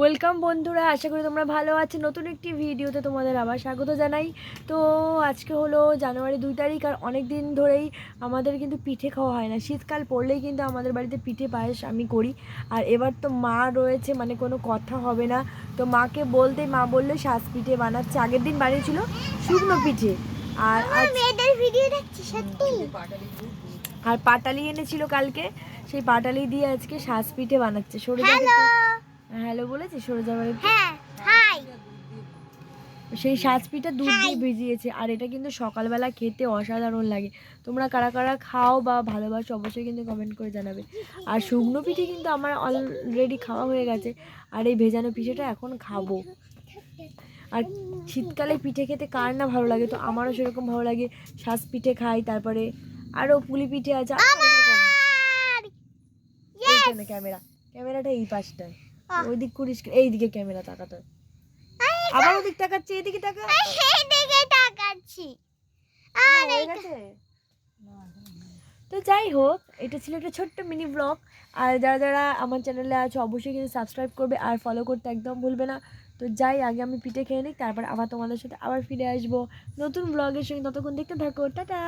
Welcome বন্ধুরা আশা করি তোমরা ভালো আছো। নতুন একটি ভিডিওতে তোমাদের আবার স্বাগত জানাই। তো আজকে হলো জানুয়ারি দুই তারিখ আর অনেক দিন ধরেই আমাদের কিন্তু পিঠে খাওয়া হয় না। শীতকাল পড়লেই কিন্তু আমাদের বাড়িতে পিঠে পায়েস আমি করি। আর এবার তো মা রয়েছে মানে কোনো কথা হবে না। তো মাকে বলতে মা বলল শ্বাস পিঠে বানাচ্ছে। আগের দিন বানিয়েছিল শুকনো পিঠে। আর ভিডিও দেখছি সত্যি? আর পাটালি এনেছিল কালকে। সেই পাটালি দিয়ে আজকে শ্বাস পিঠে বানাচ্ছে। সরে হ্যালো বলেছি সরে যাবার হ্যাঁ হাই। সেই সাজপিঠা দুধ দিয়ে ভিজিয়েছে আর এটা কিন্তু সকালবেলা খেতে অসাধারণ লাগে। তোমরা কারা কারা খাও বা ভালোবাসো অবশ্যই কিন্তু কমেন্ট করে জানাবে। আর শুকনো পিঠে কিন্তু আমার অলরেডি খাওয়া হয়ে গেছে আর এই ভেজানো পিঠেটা এখন খাব। আর শীতকালে পিঠে খেতে কার না ভালো লাগে? তো আমারও সেরকম ভালো লাগে। শ্বাস পিঠে খাই তারপরে আরও পুলি পিঠে আছে। ক্যামেরা ক্যামেরাটা এই পাশটায়। ওই দিক করিস এই দিকে ক্যামেরা তাকাতে। আবার ওদিক তাকাচ্ছে এদিকে তাকা। এদিকে তাকাচ্ছি। গেছে? তো যাই হোক এটা ছিল একটা ছোট্ট মিনি ব্লগ আর যারা যারা আমার চ্যানেলে আছে অবশ্যই কিন্তু সাবস্ক্রাইব করবে আর ফলো করতে একদম ভুলবে না। তো যাই আগে আমি পিঠে খেয়ে নিই তারপর আবার তোমাদের সাথে আবার ফিরে আসব। নতুন ব্লগের সঙ্গে ততক্ষণ দেখতে থাকো। টাটা!